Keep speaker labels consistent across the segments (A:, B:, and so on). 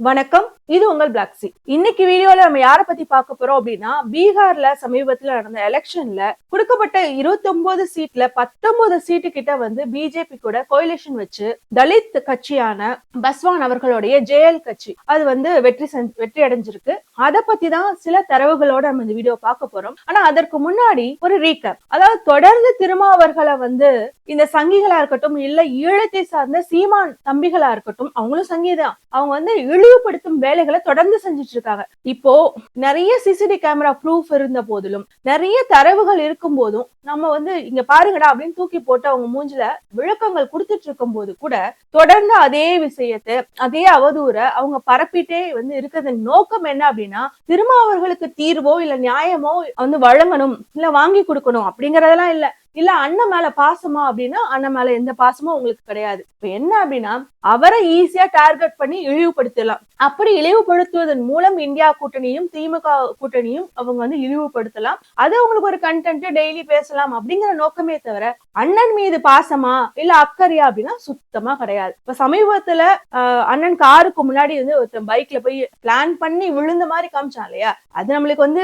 A: வணக்கம். இது உங்கள் பிளாக்ஸி இன்னைக்கு வீடியோல நம்ம யார பத்தி பார்க்க போறோம் அப்படின்னா பீகார்ல சமீபத்துல நடந்த எலெக்ஷன்ல கொடுக்கப்பட்ட 29 சீட்ல 19 சீட்டு கிட்ட வந்து பிஜேபி கூட கோயிலேஷன் வச்சு தலித் கட்சியான பஸ்வான் அவர்களுடைய ஜேஎல் கட்சி. அது வந்து வெற்றி செஞ்சு வெற்றி அடைஞ்சிருக்கு. அதை பத்தி தான் சில தரவுகளோட நம்ம இந்த வீடியோ பார்க்க போறோம். ஆனா அதற்கு முன்னாடி ஒரு ரீகப் அதாவது தொடர்ந்து திருமாவர்களை வந்து இந்த சங்கிகளா இருக்கட்டும் இல்ல ஈழத்தை சார்ந்த சீமான் தம்பிகளா இருக்கட்டும் அவங்களும் சங்கிதான். அவங்க வந்து இழு இழிவுபடுத்தும் வேலைகளை தொடர்ந்து செஞ்சுட்டு இருக்காங்க இப்போ நிறைய சிசிடி கேமரா ப்ரூஃப் இருந்த போதிலும் நிறைய தரவுகள் இருக்கும் போதும் நம்ம வந்து இங்க பாருங்கடா அப்படின்னு தூக்கி போட்டு அவங்க மூஞ்சில விளக்கங்கள் கொடுத்துட்டு இருக்கும் போது கூட தொடர்ந்து அதே விஷயத்தை அதே அவதூற அவங்க பரப்பிட்டே வந்து இருக்கிறதன் நோக்கம் என்ன அப்படின்னா திருமாவர்களுக்கு தீர்வோ இல்ல நியாயமோ வந்து வழங்கணும் இல்ல வாங்கி கொடுக்கணும் அப்படிங்கறதெல்லாம் இல்ல. இல்ல அண்ணன் மேல பாசமா அப்படின்னா அண்ணன் மேல எந்த பாசமும் உங்களுக்கு கிடையாது. இப்ப என்ன அப்படின்னா அவரை ஈஸியா டார்கெட் பண்ணி இழிவுபடுத்தலாம். அப்படி இழிவுபடுத்துவதன் மூலம் இந்தியா கூட்டணியும் திமுக கூட்டணியும் அவங்க வந்து இழிவுபடுத்தலாம். அது அவங்களுக்கு ஒரு கண்டென்ட் டெய்லி பேசலாம் அப்படிங்கிற நோக்கமே தவிர அண்ணன் மீது பாசமா இல்ல அக்கறையா அப்படின்னா சுத்தமா கிடையாது. இப்ப சமீபத்துல ஆஹ், அண்ணன் காருக்கு முன்னாடி வந்து ஒருத்தன் பைக்ல போய் பிளான் பண்ணி விழுந்த மாதிரி காமிச்சான் இல்லையா? அது நம்மளுக்கு வந்து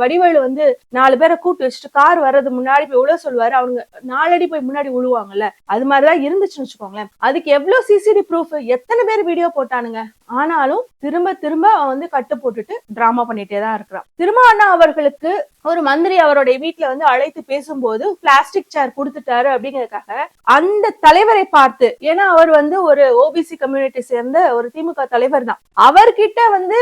A: வடிவேலு வந்து நாலு பேரை கூட்டு வச்சுட்டு கார் வர்றது முன்னாடி போய் உள்ள சொல்லுவாரு. அவங்க நாலடி போய் முன்னாடி விழுவாங்கல்ல அது மாதிரிதான் இருந்துச்சுன்னு வச்சுக்கோங்களேன். அதுக்கு எவ்வளவு சிசிடி ப்ரூஃப் எத்தனை பேர் வீடியோ போட்டானுங்க? ஆனாலும் திரும்ப திரும்ப அவன் வந்து கட்டு போட்டுட்டு டிராமா பண்ணிட்டே தான் இருக்கிறான். திரும்ப அண்ணா அவர்களுக்கு ஒரு மந்திரி அவருடைய வீட்டுல வந்து அழைத்து பேசும்போது பிளாஸ்டிக் சேர் கொடுத்துட்டாரு அப்படிங்கறதுக்காக அந்த தலைவரை பார்த்து ஏன்னா அவர் வந்து ஒரு ஓபிசி கம்யூனிட்டி சேர்ந்த ஒரு திமுக தலைவர் தான். அவர்கிட்ட வந்து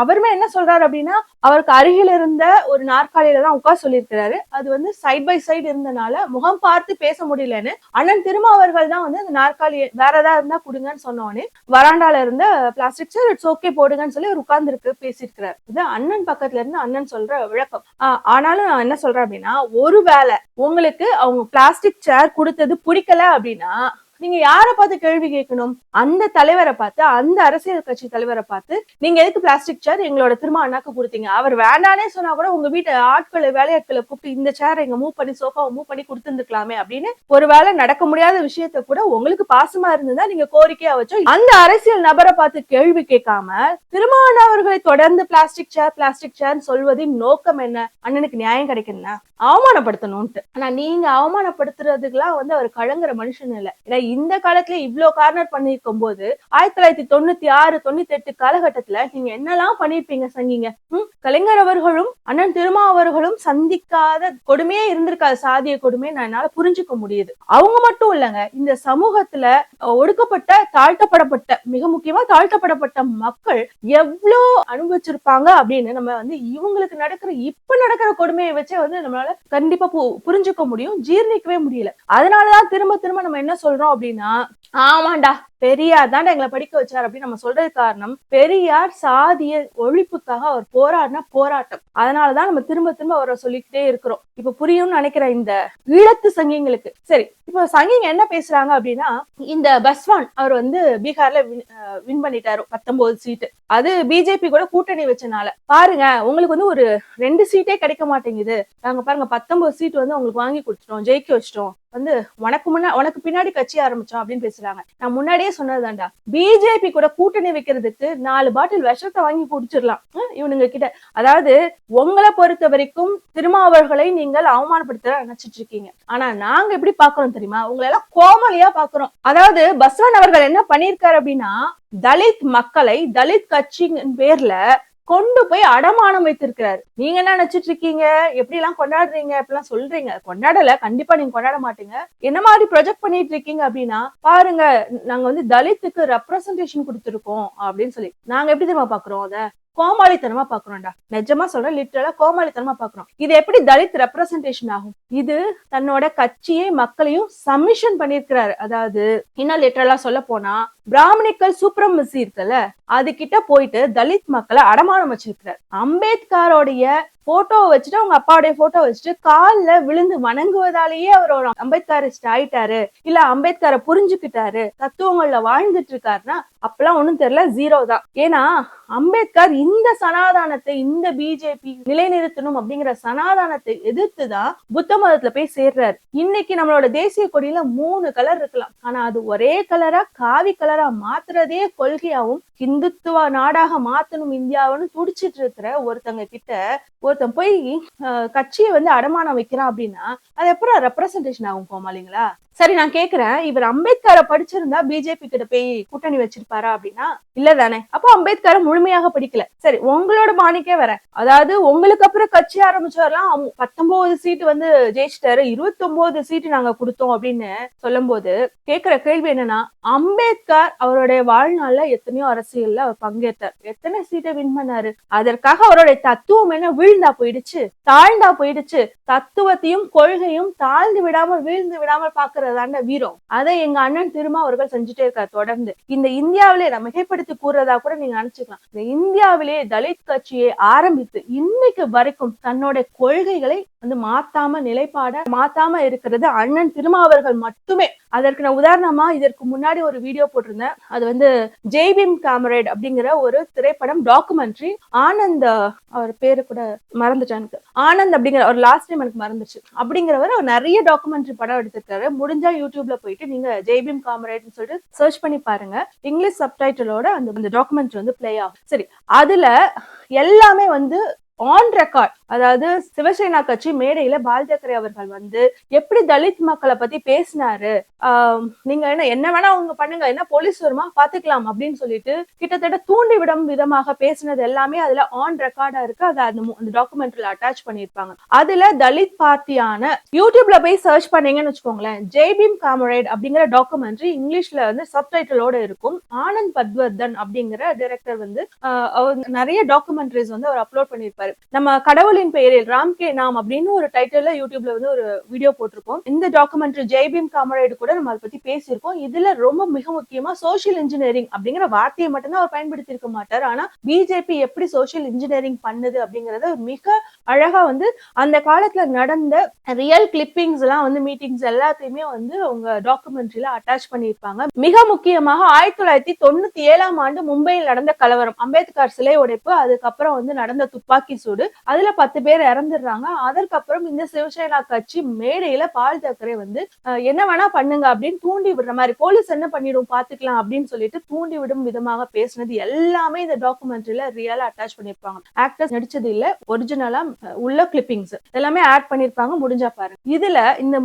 A: அவருமே என்ன சொல்றாரு அப்படின்னா அவருக்கு அருகில் இருந்த ஒரு நாற்காலியில தான் உட்கார சொல்லியிருக்கிறாரு. அது வந்து சைட் பை சைடு இருந்தனால முகம் பார்த்து பேச முடியலன்னு அண்ணன் திருமாவர்கள் தான் வந்து அந்த நாற்காலி வேற ஏதாவது இருந்தா கொடுங்கன்னு சொன்னோடனே வராண்டால இருந்த பிளாஸ்டிக் சேர் இட்ஸ் ஓகே போடுங்கன்னு சொல்லி அவர் உட்கார்ந்துருக்கு பேசியிருக்கிறார். இது அண்ணன் பக்கத்துல இருந்து அண்ணன் சொல்ற விளக்கம். ஆஹ் ஆனாலும் நான் என்ன சொல்றேன் அப்படின்னா ஒருவேளை உங்களுக்கு அவங்க பிளாஸ்டிக் சேர் கொடுத்தது பிடிக்கல அப்படின்னா நீங்க யாரை பார்த்து கேள்வி கேட்கணும்? அந்த தலைவரை பார்த்து அந்த அரசியல் கட்சி தலைவரை பார்த்து நீங்க எதுக்கு பிளாஸ்டிக் சேர் எங்களோட திரும்ப அண்ணாக்கு கொடுத்தீங்க? அவர் வேண்டானே சொன்னா கூட உங்க வீட்டு ஆட்களை வேலையாட்களை கூப்பிட்டு இந்த சேர் எங்க மூவ் பண்ணி சோஃபாவை மூவ் பண்ணி கொடுத்துருந்துக்கலாமே அப்படின்னு ஒருவேளை நடக்க முடியாத விஷயத்த கூட உங்களுக்கு பாசமா இருந்ததா நீங்க கோரிக்கையா வச்சோ அந்த அரசியல் நபரை பார்த்து கேள்வி கேட்காம திருமாவளவர்களை தொடர்ந்து பிளாஸ்டிக் சேர் பிளாஸ்டிக் சேர் சொல்வதின் நோக்கம் என்ன? அண்ணனுக்கு நியாயம் கிடைக்கணும்னா அவமானப்படுத்தணும்ட்டு. ஆனா நீங்க அவமானப்படுத்துறதுக்குலாம் வந்து அவர் கழங்குற மனுஷன் இல்ல. ஏன்னா இந்த காலத்துல இவ்வளவு கார்னர் பண்ணிருக்கும் போது ஆயிரத்தி தொள்ளாயிரத்தி தொண்ணூத்தி ஆறு தொண்ணூத்தி எட்டு காலகட்டத்துல நீங்க என்னெல்லாம் பண்ணிருப்பீங்க சங்கிங்க? கலைஞர் அவர்களும் அண்ணன் திருமா அவர்களும் சந்திக்காத கொடுமையே இருந்திருக்காது சாதிய கொடுமையை நான் என்னால புரிஞ்சுக்க முடியுது. அவங்க மட்டும் இல்லைங்க இந்த சமூகத்துல ஒடுக்கப்பட்ட தாழ்த்தப்படப்பட்ட மிக முக்கியமா தாழ்த்தப்படப்பட்ட மக்கள் எவ்வளோ அனுபவிச்சிருப்பாங்க அப்படின்னு நம்ம வந்து இவங்களுக்கு நடக்கிற இப்ப நடக்கிற கொடுமையை வச்சே வந்து நம்மளால கண்டிப்பா பு- புரிஞ்சுக்க முடியும் ஜீர்ணிக்கவே முடியல. அதனாலதான் திரும்ப திரும்ப நம்ம என்ன சொல்றோம் அப்படின்னா ஆமாண்டா. பெரியார் தான் எங்களை படிக்க வச்சார் அப்படின்னு நம்ம சொல்றது காரணம் பெரியார் சாதிய ஒழிப்புக்காக அவர் போராடின போராட்டம். அதனாலதான் நம்ம திரும்ப திரும்ப அவரை சொல்லிக்கிட்டே இருக்கிறோம். இப்ப புரியும்னு நினைக்கிற இந்த ஈழத்து சங்கிங்களுக்கு. சரி இப்ப சங்கிங்க என்ன பேசுறாங்க அப்படின்னா இந்த பஸ்வான் அவர் வந்து பீகார்ல வின் பண்ணிட்டாரு பத்தொன்பது சீட்டு. அது பிஜேபி கூட கூட்டணி வச்சனால. பாருங்க உங்களுக்கு வந்து ஒரு ரெண்டு சீட்டே கிடைக்க மாட்டேங்குது. நாங்க பாருங்க பத்தொன்பது சீட் வந்து உங்களுக்கு வாங்கி கொடுத்துட்டோம் ஜெயிக்க வச்சிட்டோம். வந்து உனக்கு முன்னா உனக்கு பின்னாடி கட்சி ஆரம்பிச்சோம் அப்படின்னு பேசுறாங்க. நான் முன்னாடியே சொன்னதுதான்டா. பிஜேபி கூட கூட்டணி வைக்கிறதுக்கு நாலு பாட்டில் விஷத்தை வாங்கி குடிச்சிடலாம். இவனுங்க கிட்ட. அதாவது உங்களை பொறுத்த வரைக்கும் திருமாவர்களை நீங்கள் அவமானப்படுத்த நினைச்சிட்டு இருக்கீங்க. ஆனா நாங்க எப்படி பாக்குறோம் தெரியுமா? உங்களை எல்லாம் கோமலியா பாக்குறோம் அதாவது பஸ்வான் அவர்கள் என்ன பண்ணிருக்காரு அப்படின்னா தலித் மக்களை தலித் கட்சியின் பேர்ல கொண்டு போய் அடமானம் வைத்திருக்கிறாரு. நீங்க என்ன நினைச்சிட்டு இருக்கீங்க? எப்படி எல்லாம் கொண்டாடுறீங்க? எப்படிலாம் சொல்றீங்க. கொண்டாடல. கண்டிப்பா நீங்க கொண்டாட மாட்டீங்க. என்ன மாதிரி ப்ரொஜெக்ட் பண்ணிட்டு இருக்கீங்க அப்படின்னா பாருங்க நாங்க வந்து தலித்துக்கு ரெப்ரசன்டேஷன் கொடுத்துருக்கோம் அப்படின்னு சொல்லி. நாங்க எப்படி தெரியுமா பாக்குறோம் அதை? கோமாளித்தனமா பாக்குறோம்டா. நிஜமா சொல்றேன் லிட்டரலா கோமாளித்தனமா பாக்குறோம். இது எப்படி தலித் ரெப்ரசன்டேஷன் ஆகும்? இது தன்னோட கட்சியை மக்களையும் சப்மிஷன் பண்ணிருக்கிறாரு அதாவது இன்னும் லிட்டரலா சொல்ல போனா பிராமணிக்கல் சூப்ரமசி இருக்குல்ல? அது கிட்ட போயிட்டு தலித் மக்களை அடமானம் வச்சிருக்கிறார். அம்பேத்கரோடைய போட்டோவை வச்சுட்டு அவங்க அப்பாவுடைய போட்டோ வச்சுட்டு கால்ல விழுந்து வணங்குவதாலேயே அவர் ஒரு அம்பேத்கரிஸ்ட் ஆயிட்டாரு. இல்ல அம்பேத்கரை புரிஞ்சுக்கிட்டாரு. தத்துவங்கள்ல வாழ்ந்துட்டு இருக்காருன்னா அப்பெல்லாம் ஒண்ணும் தெரியல ஜீரோ தான். ஏன்னா அம்பேத்கர் இந்த சனாதானத்தை இந்த பிஜேபி நிலைநிறுத்தணும் அப்படிங்கிற சனாதானத்தை எதிர்த்து தான் புத்த மதத்துல போய் சேர்றாரு. இன்னைக்கு நம்மளோட தேசிய கொடியில மூணு கலர் இருக்கலாம். ஆனா அது ஒரே கலரா காவி கலரா மாத்துறதே கொள்கையாவும் இந்துத்துவ நாடாக மாத்தணும் இந்தியாவுன்னு துடிச்சிட்டு இருக்கிற ஒருத்தங்க கிட்ட ஒருத்தன் போய் கட்சியை வந்து அடமானம் வைக்கிறான் அப்படின்னா அது எப்பறம் ரெப்ரசன்டேஷன் ஆகும் கோமாளிங்களா? சரி நான் கேக்குறேன். இவர் அம்பேத்கரை படிச்சிருந்தா பிஜேபி கிட்ட போய் கூட்டணி வச்சிருப்பாரா அப்படின்னா இல்ல தானே. அப்போ அம்பேத்கரை முழுமையாக படிக்கல. சரி உங்களோட பாணிக்கே வரேன். அதாவது உங்களுக்கு அப்புறம் கட்சி ஆரம்பிச்சவரெல்லாம் பத்தொன்பது சீட்டு வந்து ஜெயிச்சிட்டாரு. இருபத்தி ஒன்பது சீட்டு நாங்க கொடுத்தோம் அப்படின்னு சொல்லும்போது கேக்குற கேள்வி என்னன்னா அம்பேத்கர் அவருடைய வாழ்நாள்ல எத்தனையோ அரசியல்ல அவர் பங்கேற்றார். எத்தனை சீட்டை வின் பண்ணாரு? அதற்காக அவருடைய தத்துவம் என்ன? வீழ்ந்தா போயிடுச்சு தாழ்ந்தா போயிடுச்சு. தத்துவத்தையும் கொள்கையும் தாழ்ந்து விடாமல் வீழ்ந்து விடாமல் பாக்குறதாண்ட வீரம். அதை எங்க அண்ணன் திரும்ப அவர்கள் செஞ்சுட்டே இருக்கார் தொடர்ந்து. இந்த இந்தியாவிலே நான் மிகைப்படுத்தி கூறுறதா கூட நீங்க நினைச்சுக்கலாம். இந்த இந்தியாவிலே தலித் கட்சியை ஆரம்பித்து இன்னைக்கு வரைக்கும் தன்னோட கொள்கைகளை வந்து மாத்தாம நிலைப்பாட மாத்தாம இருக்கிறது அண்ணன் திருமாவர்கள் மட்டுமே. அதற்கு நான் உதாரணமா இதற்கு முன்னாடி ஒரு வீடியோ போட்டிருந்தேன். அது வந்து ஜெய்பீம் காமரேட் அப்படிங்கிற ஒரு திரைப்படம் டாக்குமெண்ட்ரி ஆனந்த் அவர் பேரு கூட மறந்துட்டேன் எனக்கு. ஆனந்த் அப்படிங்கிற ஒரு லாஸ்ட் டைம் எனக்கு மறந்துச்சு. அப்படிங்கிறவர் அவர் நிறைய டாக்குமெண்ட்ரி படம் எடுத்திருக்காரு. முடிஞ்சா யூடியூப்ல போயிட்டு நீங்க ஜெய்பீம் காமரேட்னு சொல்லிட்டு சர்ச் பண்ணி பாருங்க. இங்கிலீஷ் சப்டைட்டிலோட அந்த அந்த டாக்குமெண்ட்ரி வந்து பிளே ஆகும். சரி அதுல எல்லாமே வந்து ஆன் ரெக்கார்ட் அதாவது சிவசேனா கட்சி மேடையில பால் தாக்கரே அவர்கள் வந்து எப்படி தலித் மக்களை பத்தி பேசினாரு? ஆஹ் நீங்க என்ன என்ன வேணா அவங்க பண்ணுங்க. என்ன போலீஸ் வருமா? பாத்துக்கலாம் அப்படின்னு சொல்லிட்டு கிட்டத்தட்ட தூண்டி விடும் விதமாக பேசினது எல்லாமே அதுல ஆன் ரெக்கார்டா இருக்கு. அது அந்த டாக்குமெண்ட்ல அந்த டாக்குமெண்ட்ரியில அட்டாச் பண்ணிருப்பாங்க அதுல தலித் பார்ட்டியான யூடியூப்ல போய் சர்ச் பண்ணீங்கன்னு வச்சுக்கோங்களேன். ஜெய்பீம் காமரேட் அப்படிங்கிற டாக்குமெண்ட்ரி இங்கிலீஷ்ல வந்து சப்டைட்டிலோட இருக்கும். ஆனந்த் பத்வர்தன் அப்படிங்கிற டைரக்டர் வந்து ஆஹ் நிறைய டாக்குமெண்ட்ரிஸ் வந்து அவர் அப்லோட் பண்ணிருப்பாரு பண்ணியிருப்பாரு நம்ம கடவுளின் பெயரில் ராம் கே நாம் அப்படின்னு ஒரு டைட்டில் யூடியூப்ல வந்து ஒரு வீடியோ போட்டிருக்கோம். இந்த டாக்குமெண்ட்ரி ஜெய்பீம் காமரேடு கூட நம்ம அதை பத்தி பேசியிருக்கோம். இதுல ரொம்ப மிக முக்கியமா சோசியல் இன்ஜினியரிங் அப்படிங்கிற வார்த்தையை மட்டும்தான் அவர் பயன்படுத்தி இருக்க மாட்டார். ஆனா பிஜேபி எப்படி சோசியல் இன்ஜினியரிங் பண்ணுது அப்படிங்கறத மிக அழகா வந்து அந்த காலத்துல நடந்த ரியல் கிளிப்பிங்ஸ் எல்லாம் வந்து மீட்டிங்ஸ் எல்லாத்தையுமே வந்து அவங்க டாக்குமெண்ட்ரியில அட்டாச் பண்ணியிருப்பாங்க. மிக முக்கியமாக ஆயிரத்தி தொள்ளாயிரத்தி தொண்ணூத்தி ஏழாம் ஆண்டு மும்பையில் நடந்த கலவரம். அம்பேத்கர் சிலை உடைப்பு அதுக்கப்புறம் வந்து நடந்த துப்பாக்கி சூடு. அதுல பத்து பேர் இறந்துடுறாங்க. அதற்கப்புறம் இந்த சிவசேனா கட்சி மேடையில பால் தாக்கரே வந்து என்ன வேணா பண்ணுங்க அப்படின்னு தூண்டி விடுற மாதிரி போலீஸ் என்ன பண்ணிடும் பாத்துக்கலாம் அப்படின்னு சொல்லிட்டு தூண்டி விடும் விதமாக பேசினது எல்லாமே இந்த டாக்குமெண்ட்ரியில ரியலா அட்டாச் பண்ணிருப்பாங்க ஆக்டர்ஸ் நடிச்சது இல்ல ஒரிஜினலா உள்ள கிளிப்பிங்ஸ் எல்லாமே ஆட் பண்ணிருப்பாங்க முடிஞ்சா பாருங்க. இதுல இந்த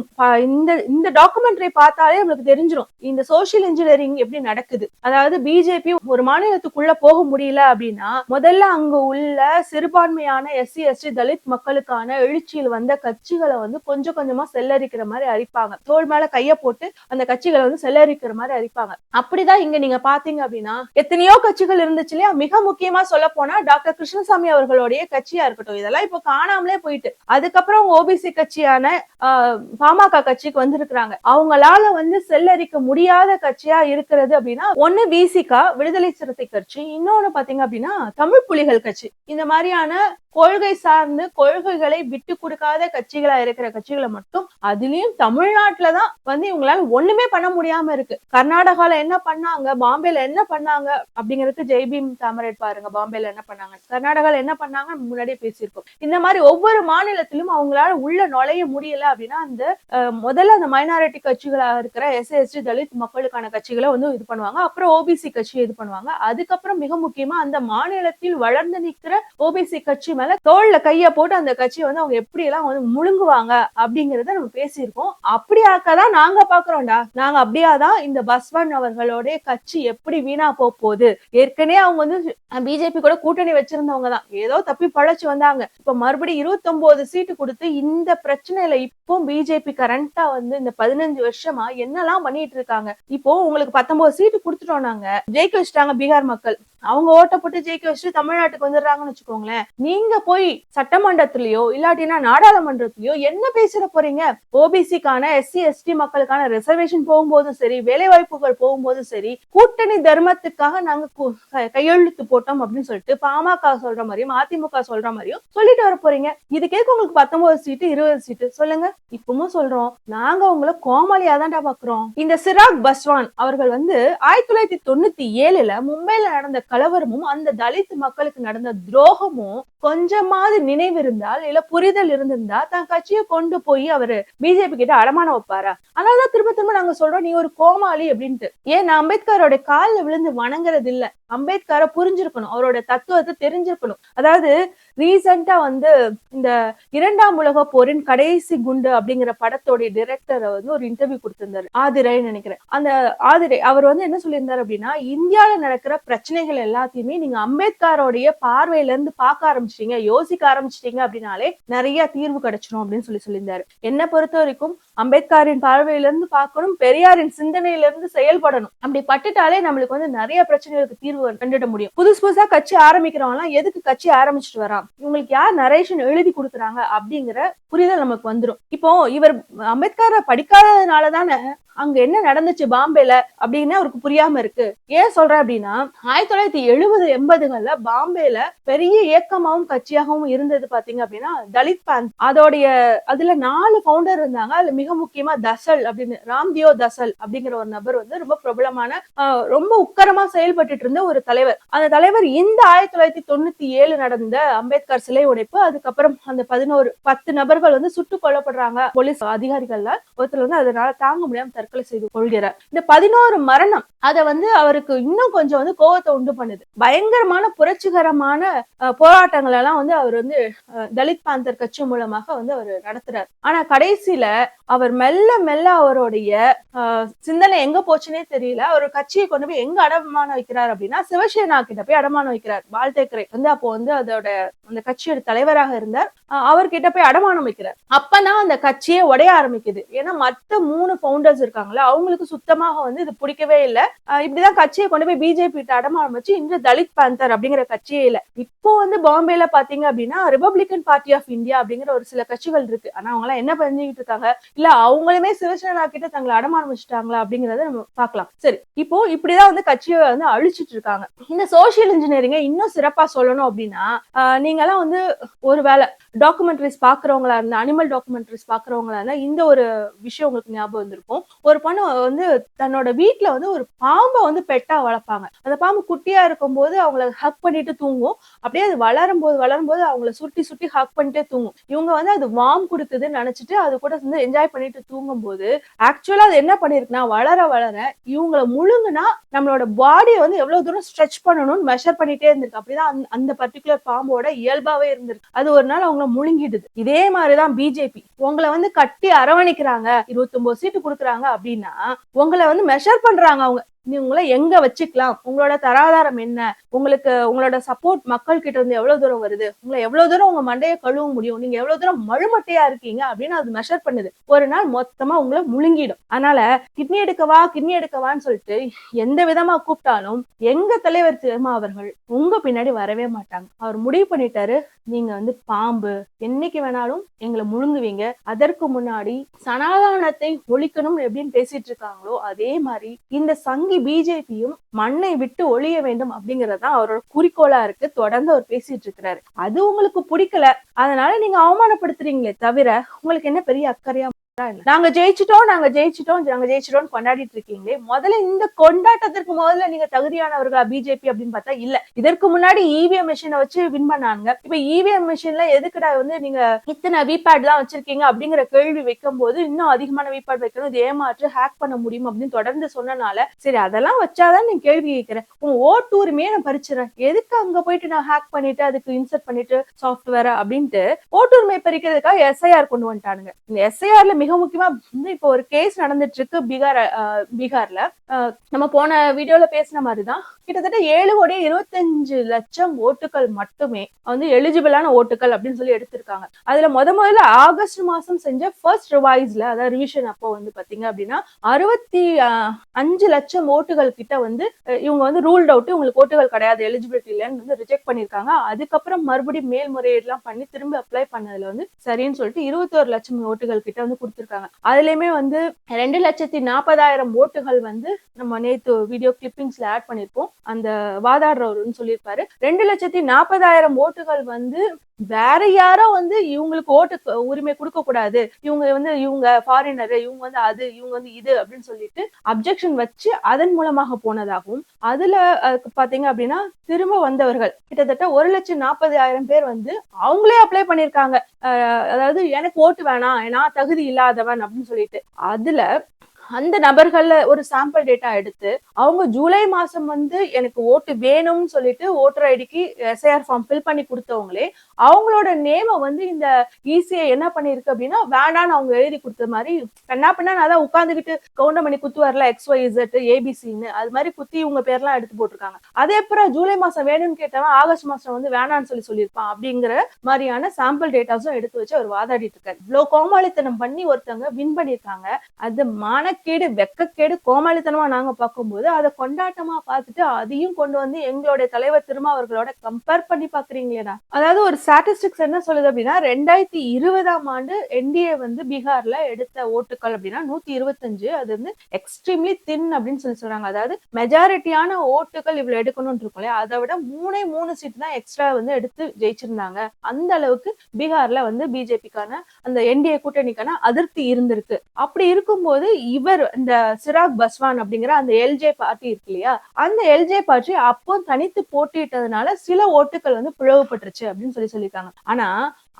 A: இந்த இந்த டாக்குமெண்ட்ரி பார்த்தாலே நம்மளுக்கு தெரிஞ்சிடும் இந்த சோசியல் இன்ஜினியரிங் எப்படி நடக்குது. அதாவது பிஜேபி ஒரு மாநிலத்துக்குள்ள போக முடியல அப்படின்னா முதல்ல அங்க உள்ள சிறுபான்மை சிறுபான்மையான எஸ்சி எஸ்டி தலித் மக்களுக்கான எழுச்சியில் வந்த கட்சிகளை வந்து கொஞ்சம் கொஞ்சமா செல்லரிக்கிற மாதிரி அரிப்பாங்க. தோள் மேல கைய போட்டு அந்த கட்சிகளை வந்து செல்லரிக்கிற மாதிரி அரிப்பாங்க. அப்படிதான் இங்க நீங்க பாத்தீங்க அப்படின்னா எத்தனையோ கட்சிகள் இருந்துச்சு இல்லையா? மிக முக்கியமா சொல்ல போனா டாக்டர் கிருஷ்ணசாமி அவர்களுடைய கட்சியா இருக்கட்டும். இதெல்லாம் இப்ப காணாமலே போயிட்டு. அதுக்கப்புறம் ஓபிசி கட்சியான ஆஹ், பாமக கட்சிக்கு வந்திருக்கிறாங்க. அவங்களால வந்து செல்லரிக்க முடியாத கட்சியா இருக்கிறது அப்படின்னா ஒண்ணு விசிகா விடுதலை சிறுத்தை கட்சி. இன்னொன்னு பாத்தீங்க அப்படின்னா தமிழ் புலிகள் கட்சி. இந்த மாதிரியான கொள்கை சார்ந்து கொள்கைகளை விட்டு கொடுக்காத கட்சிகளா இருக்கிற கட்சிகளை மட்டும் அதுலயும் தமிழ்நாட்டுலதான் வந்து இவங்களால ஒண்ணுமே பண்ண முடியாம இருக்கு. கர்நாடகால என்ன பண்ணாங்க? பாம்பேல என்ன பண்ணாங்க? அப்படிங்கிறதுக்கு ஜெய்பீம் காமரேட் பாருங்க. பாம்பேல என்ன பண்ணாங்க? கர்நாடகால என்ன பண்ணாங்க முன்னாடியே பேசியிருக்கோம். இந்த மாதிரி ஒவ்வொரு மாநிலத்திலும் அவங்களால உள்ள நுழைய முடியல அப்படின்னா அந்த முதல்ல அந்த மைனாரிட்டி கட்சிகளா இருக்கிற எஸ் எஸ்டி தலித் மக்களுக்கான கட்சிகளை வந்து இது பண்ணுவாங்க. அப்புறம் ஓபிசி கட்சி இது பண்ணுவாங்க. அதுக்கப்புறம் மிக முக்கியமா அந்த மாநிலத்தில் வளர்ந்து நிற்கிற ஓபிசி கட்சி மேல தோல்ல கைய போட்டு அந்த கட்சியை வந்து அவங்க எப்படி எல்லாம் வந்து முழுங்குவாங்க அப்படிங்கறத நம்ம பேசியிருக்கோம். அப்படியாக்கதான் நாங்க பாக்குறோம்டா. நாங்க அப்படியாதான் இந்த பஸ்வன் அவர்களோட கட்சி எப்படி வீணா போக போகுது ஏற்கனவே அவங்க வந்து பிஜேபி கூட கூட்டணி வச்சிருந்தவங்க தான். ஏதோ தப்பி பழச்சு வந்தாங்க. இப்ப மறுபடியும் இருபத்தி சீட்டு கொடுத்து இந்த பிரச்சனையில இப்போ பிஜேபி கரண்டா வந்து இந்த பதினஞ்சு வருஷமா என்னெல்லாம் பண்ணிட்டு இருக்காங்க? இப்போ உங்களுக்கு பத்தொன்பது சீட்டு கொடுத்துட்டோம் நாங்க. ஜெயிக்க வச்சுட்டாங்க பீகார் மக்கள். அவங்க ஓட்ட போட்டு ஜெயிக்க வச்சுட்டு தமிழ்நாட்டுக்கு வந்துடுறாங்கன்னு வச்சுக்கோங்களேன். நீங்க போய் சட்டமன்றத்திலயோ இல்லாட்டினா நாடாளுமன்றத்திலயோ என்ன பேசிட போறீங்க? ஓபிசிக்கான எஸ்சி எஸ்டி மக்களுக்கான ரிசர்வேஷன் போகும்போதும் சரி வேலை வாய்ப்புகள் போகும்போதும் சரி கூட்டணி தர்மத்துக்காக நாங்க க- கையெழுத்து போட்டோம் அப்படின்னு சொல்லிட்டு பாமக சொல்ற மாதிரியும் அதிமுக சொல்ற மாதிரியும் சொல்லிட்டு வர போறீங்க. இதுக்கே உங்களுக்கு பத்தொன்பது சீட்டு இருபது சீட்டு சொல்லுங்க. இப்பவும் சொல்றோம். நாங்க உங்களை கோமாளியா தான்டா பாக்குறோம். இந்த சிராக் பஸ்வான் அவர்கள் வந்து ஆயிரத்தி தொள்ளாயிரத்தி தொண்ணூத்தி ஏழுல மும்பைல நடந்த கலவரமும் அந்த தலித் மக்களுக்கு நடந்த துரோகமும் கொஞ்சமாவது நினைவு இருந்தால் இல்ல புரிதல் இருந்திருந்தா தன் கட்சியை கொண்டு போய் அவரு பிஜேபி கிட்ட அடமானம் வைப்பாரா? அதனாலதான் திரும்ப திரும்ப நாங்க சொல்றோம் நீ ஒரு கோமாளி அப்படின்ட்டு. ஏன் அம்பேத்கரோட காலில் விழுந்து வணங்குறது இல்ல அம்பேத்கரை புரிஞ்சிருக்கணும் அவரோட தத்துவத்தை தெரிஞ்சிருக்கணும். அதாவது ரீசெண்டா வந்து இந்த இரண்டாம் உலக போரின் கடைசி குண்டு அப்படிங்கிற படத்தோட டிரெக்டரை வந்து ஒரு இன்டர்வியூ கொடுத்திருந்தாரு. ஆதிரைன்னு நினைக்கிறேன். அந்த ஆதிரை அவர் வந்து என்ன சொல்லியிருந்தாரு அப்படின்னா இந்தியாவில நடக்கிற பிரச்சனைகள் எல்லாத்தையுமே நீங்க அம்பேத்கரோடைய பார்வையில இருந்து பார்க்க ஆரம்பிச்சிட்டீங்க யோசிக்க ஆரம்பிச்சிட்டீங்க அப்படின்னாலே நிறைய தீர்வு கிடைச்சிடும் அப்படின்னு சொல்லி சொல்லியிருந்தாரு. என்ன பொறுத்த வரைக்கும் அம்பேத்கரின் பார்வையில இருந்து பார்க்கணும் பெரியாரின் சிந்தனையில இருந்து செயல்படணும். அப்படி பட்டுட்டாலே நம்மளுக்கு வந்து நிறைய பிரச்சனைகளுக்கு தீர்வு கண்டுட முடியும். புதுசு புதுசா கட்சி ஆரம்பிக்கிறவங்களாம் எதுக்கு கட்சி ஆரம்பிச்சுட்டு வரான் இவங்களுக்கு யார் நரேஷன் எழுதி கொடுக்குறாங்க அப்படிங்கிற புரிதல் நமக்கு வந்துடும் இப்போ இவர் அம்பேத்கரை படிக்காததுனால தானே அங்க என்ன நடந்துச்சு பாம்பேல அப்படின்னு அவருக்கு புரியாம இருக்கு. ஏன் சொல்றேன் அப்படின்னா ஆயிரத்தி தொள்ளாயிரத்தி எழுபது எண்பதுகள்ல பாம்பேல பெரிய இயக்கமாவும் கட்சியாகவும் இருந்தது பாத்தீங்க அப்படின்னா தலித் பேன் அதோடைய அதுல நாலு பவுண்டர் இருந்தாங்க. அதுல மிக முக்கியமா தசல் அப்படின்னு ராம்தியோ தசல் அப்படிங்கிற ஒரு நபர் வந்து ரொம்ப பிரபலமான ஆஹ், ரொம்ப உக்கரமா செயல்பட்டுட்டு இருந்த ஒரு தலைவர். அந்த தலைவர் இந்த ஆயிரத்தி தொள்ளாயிரத்தி தொண்ணூத்தி ஏழு நடந்த அம்பேத்கர் சிலை உடைப்பு அதுக்கப்புறம் அந்த பதினோரு பத்து நபர்கள் வந்து சுட்டுக் கொல்லப்படுறாங்க. போலீஸ் அதிகாரிகள்ல ஒருத்தர் வந்து அதனால தாங்க முடியாம தற்கொலை செய்து கொள்கிறார். இந்த பதினோரு மரணம் அதை வந்து அவருக்கு இன்னும் கொஞ்சம் வந்து கோவத்தை உண்டு பண்ணுது. பயங்கரமான புரட்சிகரமான போராட்டங்கள் எல்லாம் வந்து அவர் வந்து தலித் பாந்தர் கட்சி மூலமாக வந்து அவர் நடத்துறாரு. ஆனா கடைசியில அவர் மெல்ல மெல்ல அவருடைய சிந்தனை எங்க போச்சுன்னே தெரியல. அவர் கட்சியை கொண்டு போய் எங்க அடமானம் வைக்கிறார் அப்படின்னா சிவசேனா கிட்ட போய் அடமானம் வைக்கிறார். பால் வந்து அப்போ வந்து அதோட அந்த கட்சியோட தலைவராக இருந்தார். அவர்கிட்ட போய் அடமானம் வைக்கிறார். அப்பதான் அந்த கட்சியே உடைய ஆரம்பிக்குது. ஏன்னா மத்த மூணு ஃபவுண்டர்ஸ் இருக்காங்களோ அவங்களுக்கு சுத்தமாக வந்து இது பிடிக்கவே இல்லை. இப்படிதான் கட்சியை கொண்டு போய் பிஜேபி அடம் ஆரம்பிச்சு இன்று தலித் பேந்தர் அப்படிங்கிற கட்சியே இல்லை. இப்போ வந்து பாம்பேல பாத்தீங்க அப்படின்னா ரிபப்ளிகன் பார்ட்டி ஆஃப் இந்தியா அப்படிங்கிற ஒரு சில கட்சிகள் இருக்கு. ஆனா அவங்க எல்லாம் என்ன பண்ணிக்கிட்டு இருக்காங்க? இல்ல அவங்களுமே சிவசேனா கிட்ட தங்களை அடமானம் வச்சுட்டாங்களா அப்படிங்கறத நம்ம பார்க்கலாம். சரி இப்போ இப்படிதான் வந்து கட்சியை வந்து அழிச்சிட்டு இருக்காங்க. இந்த சோசியல் இன்ஜினியரிங்கை இன்னும் சிறப்பா சொல்லணும் அப்படின்னா நீங்க எல்லாம் வந்து ஒருவேளை டாக்குமெண்ட்ரிஸ் பாக்குறவங்களா இருந்தா அனிமல் டாக்குமெண்ட்ரிஸ் பாக்குறவங்களா இருந்தா இந்த ஒரு விஷயம் உங்களுக்கு ஞாபகம் வந்திருக்கும். ஒரு பொண்ணு வந்து தன்னோட வீட்ல வந்து ஒரு பாம்பை வந்து பெட்டா வளர்ப்பாங்க. அந்த பாம்பு குட்டியா இருக்கும்போது அவங்கள ஹக் பண்ணிட்டு தூங்கும். அப்படியே அது வளரும் போது வளரும் போது அவங்கள சுட்டி சுட்டி ஹக் பண்ணிட்டே தூங்கும். இவங்க வந்து அது வார்ம் கொடுக்குதுன்னு நினைச்சிட்டு அது கூட வந்து என்ஜாய் பண்ணிட்டு தூங்கும் போது ஆக்சுவலா அது என்ன பண்ணிருக்குன்னா வளர வளர இவங்கள முழுங்குனா நம்மளோட பாடியை வந்து எவ்வளவு தூரம் ஸ்ட்ரெச் பண்ணணும்னு மெஷர் பண்ணிட்டே இருந்திருக்கு. அப்படிதான் அந்த- அந்த பர்டிகுலர் பாம்போட இயல்பாவே இருந்திருக்கு. அது ஒரு நாள் அவங்கள முழுங்கிடுது. இதே மாதிரிதான் பிஜேபி உங்களை வந்து கட்டி அரவணைக்கிறாங்க. இருபத்தி ஒன்பது சீட்டு கொடுக்குறாங்க. அப்படின்னா உங்களை வந்து மெஷர் பண்றாங்க அவங்க. நீ உங்களை எங்க வச்சுக்கலாம்? உங்களோட தராதாரம் என்ன? உங்களுக்கு உங்களோட சப்போர்ட் மக்கள் கிட்ட இருந்து எவ்வளவு தூரம் வருது? உங்களை எவ்வளவு தூரம் உங்க மண்டையை கழுவ முடியும்? நீங்க எவ்வளவு தூரம் மழுமட்டையா இருக்கீங்க? அப்படின்னு அது மெஷர் பண்ணுது. ஒரு நாள் மொத்தமா உங்களை முழுங்கிடும். அதனால கிட்னி எடுக்கவா கிட்னி எடுக்கவான்னு சொல்லிட்டு எந்த விதமா கூப்பிட்டாலும் எங்க தலைவர் திருமா அவர்கள் உங்க பின்னாடி வரவே மாட்டாங்க. அவர் முடிவு பண்ணிட்டாரு நீங்க வந்து பாம்பு. என்னைக்கு வேணாலும் எங்களை முழுங்குவீங்க. அதற்கு முன்னாடி சனாதானத்தை ஒழிக்கணும் எப்படின்னு பேசிட்டு இருக்காங்களோ அதே மாதிரி இந்த சங்கி பிஜேபியும் மண்ணை விட்டு ஒழிய வேண்டும் அப்படிங்கறதுதான் அவரோட குறிக்கோளா இருக்கு. தொடர்ந்து அவர் பேசிட்டு இருக்கிறாரு. அது உங்களுக்கு பிடிக்கல. அதனால நீங்க அவமானப்படுத்துறீங்களே தவிர உங்களுக்கு என்ன பெரிய அக்கறையா நாங்க ஜெயிச்சிட்டோம் நாங்க ஜெயிச்சிட்டோம் நாங்க ஜெயிச்சிட்டோம் கொண்டாடிட்டு இருக்கீங்களே முதல்ல இந்த கொண்டாட்டத்திற்கு முதல்ல நீங்க தகுதியானவர்களா பிஜேபி அப்படின்னு பார்த்தா இல்ல. இதற்கு முன்னாடி இவிஎம் மிஷினை வச்சு வின் பண்ணாங்க இப்ப இவிஎம் மிஷின்ல எதுக்குடா வந்து நீங்க இத்தனை விபேட் தான் வச்சிருக்கீங்க அப்படிங்கிற கேள்வி வைக்கும் போது இன்னும் அதிகமான விபேட் வைக்கணும் இது ஏமாற்று ஹேக் பண்ண முடியும் அப்படின்னு தொடர்ந்து சொன்னனால சரி அதெல்லாம் வச்சாதான் நீ கேள்வி கேட்கிறேன். உன் ஓட்டு உரிமையே நான் பறிச்சுறேன் எதுக்கு அங்க போயிட்டு நான் ஹேக் பண்ணிட்டு அதுக்கு இன்சர்ட் பண்ணிட்டு சாஃப்ட்வேர் அப்படின்ட்டு ஓட்டு பறிக்கிறதுக்காக எஸ்ஐஆர் கொண்டு வந்துட்டானுங்க. இந்த எஸ்ஐஆர்ல மிக முக்கியமா வந்து இப்போ ஒரு கேஸ் நடந்துட்டு இருக்கு பீகார் பீகார்ல. நம்ம போன வீடியோல பேசின மாதிரிதான். கிட்டத்தட்ட ஏழு கோடி இருபத்தஞ்சு லட்சம் ஓட்டுகள் மட்டுமே வந்து எலிஜிபிளான ஓட்டுகள் அப்படின்னு சொல்லி எடுத்திருக்காங்க. அதுல முத முதல்ல ஆகஸ்ட் மாசம் செஞ்ச ஃபர்ஸ்ட் ரிவைஸ்ல அதாவது ரிவிஷன் அப்போ வந்து பாத்தீங்க அப்படின்னா அறுபத்தி அஞ்சு லட்சம் ஓட்டுகள் கிட்ட வந்து இவங்க வந்து ரூல்ட் அவுட் உங்களுக்கு ஓட்டுகள் கிடையாது எலிஜிபிலிட்டி இல்லைன்னு வந்து ரிஜெக்ட் பண்ணிருக்காங்க அதுக்கப்புறம் மறுபடியும் மேல்முறையீடுலாம் பண்ணி திரும்பி அப்ளை பண்ணதுல வந்து சரின்னு சொல்லிட்டு இருபத்தோரு லட்சம் ஓட்டுகள் கிட்ட வந்து கொடுத்துருக்காங்க. அதுலயுமே வந்து ரெண்டு லட்சத்தி நாற்பதாயிரம் ஓட்டுகள் வந்து நம்ம நேத்து வீடியோ கிளிப்பிங்ஸ்ல ஆட் பண்ணிருப்போம். அந்த வாதாடுறவருன்னு சொல்லியிருப்பாரு. ரெண்டு லட்சத்தி நாற்பதாயிரம் ஓட்டுகள் வந்து வேற யாரோ வந்து இவங்களுக்கு ஓட்டு உரிமை கொடுக்க கூடாது. இவங்க வந்து இவங்க ஃபாரினரு இவங்க வந்து அது இவங்க வந்து இது அப்படின்னு சொல்லிட்டு அப்ஜெக்ஷன் வச்சு அதன் மூலமாக போனதாகவும் அதுல பாத்தீங்க அப்படின்னா திரும்ப வந்தவர்கள் கிட்டத்தட்ட ஒரு லட்சம் நாற்பது ஆயிரம் பேர் வந்து அவங்களே அப்ளை பண்ணிருக்காங்க அதாவது எனக்கு ஓட்டு வேணாம் நான் தகுதி இல்லாதவன் அப்படின்னு சொல்லிட்டு. அதுல அந்த நபர்கள்ல ஒரு சாம்பிள் டேட்டா எடுத்து அவங்க ஜூலை மாசம் வந்து எனக்கு ஓட்டு வேணும்னு சொல்லிட்டு ஓட்டர் ஐடிக்கு எஸ்ஐஆர் ஃபார்ம் ஃபில் பண்ணி கொடுத்தவங்களே அவங்களோட நேம வந்து இந்த ஈஸியை என்ன பண்ணிருக்கு அப்படின்னா வேண்டான்னு அவங்க எழுதி கொடுத்த மாதிரி கண்ணா பண்ணா நான் உட்காந்துக்கிட்டு கவுண்டர் பண்ணி குத்து வரல எக்ஸ் ஒய் இசட் ஏபிசின்னு அது மாதிரி குத்தி இவங்க பேர்லாம் எடுத்து போட்டிருக்காங்க. அதே அப்புறம் ஜூலை மாசம் வேணும்னு கேட்டவன் ஆகஸ்ட் மாசம் வந்து வேணான்னு சொல்லி சொல்லியிருப்பான் அப்படிங்கிற மாதிரியான சாம்பிள் டேட்டாஸும் எடுத்து வச்சு அவர் வாதாடிட்டு இருக்காரு. இவ்வளவு கோமாளித்தனம் பண்ணி ஒருத்தவங்க வின் பண்ணியிருக்காங்க. அது மானக்கேடு வெக்கக்கேடு கோமாளித்தனமா நாங்க பார்க்கும்போது அதை கொண்டாட்டமா பார்த்துட்டு அதையும் கொண்டு வந்து எங்களுடைய தலைவர் திருமா அவர்களோட கம்பேர் பண்ணி பாக்குறீங்களேடா அதாவது ஒரு ஸ்டாட்டிஸ்டிக்ஸ் என்ன சொல்லுது அப்படின்னா ரெண்டாயிரத்தி இருபதாம் ஆண்டு என்டிஏ வந்து பீகார்ல எடுத்த ஓட்டுகள் அப்படின்னா நூத்தி இருபத்தஞ்சு. அது வந்து எக்ஸ்ட்ரீம்லி தின் அப்படின்னு சொல்லி சொல்றாங்க. அதாவது மெஜாரிட்டியான ஓட்டுகள் இவ்வளவு எடுக்கணும்னு இருக்கும் இல்லையா? அதை விட மூணே மூணு சீட் தான் எக்ஸ்ட்ரா வந்து எடுத்து ஜெயிச்சிருந்தாங்க. அந்த அளவுக்கு பீகார்ல வந்து பிஜேபிக்கான அந்த என்டிஏ கூட்டணிக்கான அதிருப்தி இருந்திருக்கு. அப்படி இருக்கும்போது இவர் இந்த சிராக் பஸ்வான் அப்படிங்கிற அந்த எல்ஜே பார்ட்டி இருக்கு இல்லையா? அந்த எல்ஜே பார்ட்டி அப்போ தனித்து போட்டியிட்டதுனால சில ஓட்டுகள் வந்து பிளவுபட்டுருச்சு அப்படின்னு சொல்லி சொல்லியிருக்காங்க. ஆனா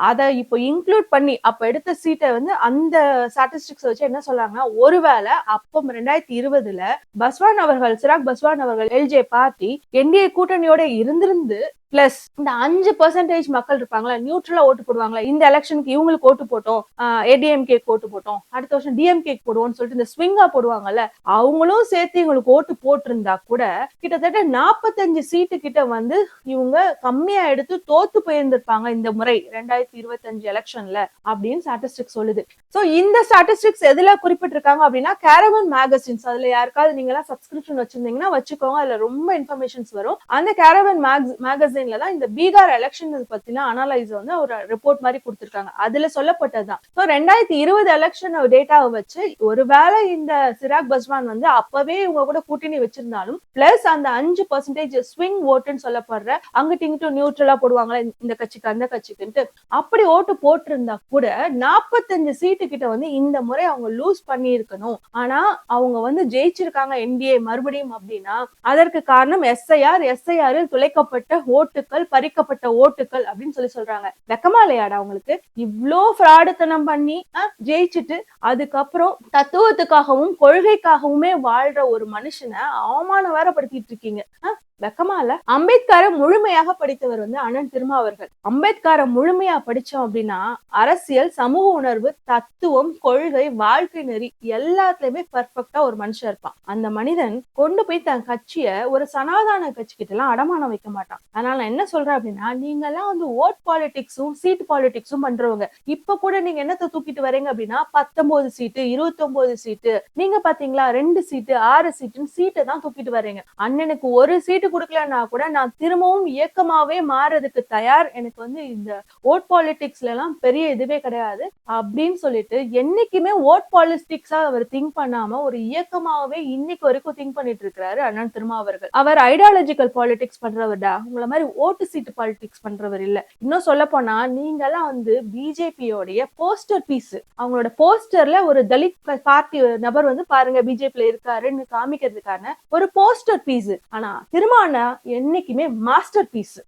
A: அதை இப்போ இன்க்ளூட் பண்ணி அப்ப எடுத்த சீட்டை வந்து அந்த ஸ்டாட்டிஸ்டிக்ஸ் வச்சு என்ன சொல்றாங்கன்னா ஒருவேளை அப்போ ரெண்டாயிரத்தி இருபதுல பஸ்வான் அவர்கள் சிராக் பஸ்வான் அவர்கள் எல்ஜே பார்ட்டி என்டிஏ கூட்டணியோட இருந்திருந்து பிளஸ் இந்த அஞ்சு பர்சன்டேஜ் மக்கள் இருப்பாங்களா? நியூட்ரலா ஓட்டு போடுவாங்களா? இந்த எலெக்ஷனுக்கு இவங்களுக்கு ஓட்டு போட்டோம். ஏடிஎம்கே ஓட்டு போட்டோம். அடுத்த வருஷம் டிஎம்கே போடுவோம்னு சொல்லிட்டு இந்த ஸ்விங்கா போடுவாங்கல்ல அவங்களும் சேர்த்து இவங்களுக்கு ஓட்டு போட்டிருந்தா கூட கிட்டத்தட்ட நாற்பத்தஞ்சு சீட்டு கிட்ட வந்து இவங்க கம்மியா எடுத்து தோத்து போயிருந்திருப்பாங்க இந்த முறை ரெண்டாயிரத்தி இருபத்தஞ்சு எலெக்ஷன்ல அப்படின்னு ஸ்டாட்டிஸ்டிக்ஸ் சொல்லுது. சோ இந்த ஸ்டாட்டிஸ்டிக்ஸ் எதுல குறிப்பிட்டிருக்காங்க அப்படின்னா கேரவன் மேகசின்ஸ் அதுல யாருக்காவது நீங்க எல்லாம் சப்ஸ்கிரிப்ஷன் வச்சிருந்தீங்கன்னா வச்சுக்கோங்க. அதுல ரொம்ப இன்ஃபர்மேஷன்ஸ் வரும். அந்த கேரவன் மேகசைன்ல தான் இந்த பீகார் எலெக்ஷன் பத்தின அனலைஸ் வந்து ஒரு ரிப்போர்ட் மாதிரி கொடுத்திருக்காங்க. அதுல சொல்லப்பட்டதுதான். ஸோ ரெண்டாயிரத்தி இருபது எலெக்ஷன் டேட்டாவை வச்சு ஒருவேளை இந்த சிராக் பஸ்வான் வந்து அப்பவே இவங்க கூட கூட்டணி வச்சிருந்தாலும் பிளஸ் அந்த அஞ்சு பர்சன்டேஜ் ஸ்விங் ஓட்டுன்னு சொல்லப்படுற அங்கிட்டு இங்கிட்டு நியூட்ரலா போடுவாங்களே இந்த கட்சிக்கு அந்த கட்சிக்குன்ட்டு அப்படி ஓட்டு போட்டிருந்தா கூட நாற்பத்தஞ்சு சீட்டு கிட்ட வந்து இந்த முறை அவங்க லூஸ் பண்ணி இருக்கணும் ஆனா அவங்க வந்து ஜெயிச்சிருக்காங்க என்டிஏ மறுபடியும் அப்படின்னா அதற்கு காரணம் எஸ்ஐஆர் எஸ்ஐஆரில் துளைக்கப்பட்ட ஓட்டு ஓட்டுகள் பறிக்கப்பட்ட ஓட்டுகள் அப்படின்னு சொல்லி சொல்றாங்க. வெக்கமா இல்லையாடா அவங்களுக்கு இவ்ளோ ஃப்ராடுத்தனம் பண்ணி ஜெயிச்சுட்டு அதுக்கப்புறம் தத்துவத்துக்காகவும் கொள்கைக்காகவுமே வாழ்ற ஒரு மனுஷனை அவமான வேறப்படுத்திட்டு இருக்கீங்க வெக்கமா இல்ல அம்பேத்கரை முழுமையாக படித்தவர் வந்து அண்ணன் திருமா அவர்கள் அம்பேத்கரை முழுமையா படிச்சோம் அப்படின்னா அரசியல் சமூக உணர்வு தத்துவம் கொள்கை வாழ்க்கை நெறி எல்லாத்துலயுமே பர்ஃபெக்டா ஒரு மனுஷன் இருப்பான். அந்த மனிதன் கொண்டு போய் தன் கட்சிய ஒரு சனாதான கட்சி கிட்ட எல்லாம் அடமானம் வைக்க மாட்டான். அதனால நான் என்ன சொல்றேன் அப்படின்னா நீங்க எல்லாம் வந்து ஓட் பாலிடிக்ஸும் சீட் பாலிடிக்ஸும் பண்றவங்க. இப்ப கூட நீங்க என்னத்த தூக்கிட்டு வரீங்க அப்படின்னா பத்தொன்பது சீட்டு இருபத்தொன்பது சீட்டு நீங்க பாத்தீங்களா ரெண்டு சீட்டு ஆறு சீட்டுன்னு சீட்டை தான் தூக்கிட்டு வர்றீங்க. அண்ணனுக்கு ஒரு சீட்டு கொடுக்கலன்னா கூட நான் திரும்பவும் இயக்கமாவே மாறதுக்கு தயார். எனக்கு வந்து இந்த ஓட் பாலிடிக்ஸ்ல எல்லாம் பெரிய இதுவே கிடையாது. அப்படின்னு சொல்லிட்டு என்னைக்குமே ஓட் பாலிடிக்ஸா அவர் திங்க் பண்ணாம ஒரு இயக்கமாவே இன்னைக்கு வரைக்கும் திங்க் பண்ணிட்டு இருக்கிறாரு அண்ணன் திருமாவர்கள். அவர் ஐடியாலஜிக்கல் பாலிடிக்ஸ் பண்றவர்டா உங்களை மாதிரி ஓட்டு சீட்டு பாலிடிக்ஸ் பண்றவர் இல்ல. இன்னும் சொல்ல போனா நீங்க எல்லாம் வந்து பிஜேபியோடைய போஸ்டர் பீஸ் அவங்களோட போஸ்டர்ல ஒரு தலித் பார்ட்டி நபர் வந்து பாருங்க பிஜேபியில இருக்காருன்னு காமிக்கிறதுக்கான ஒரு போஸ்டர் பீஸ் ஆனா ஆனா என்னைக்குமே மாஸ்டர் பீஸ்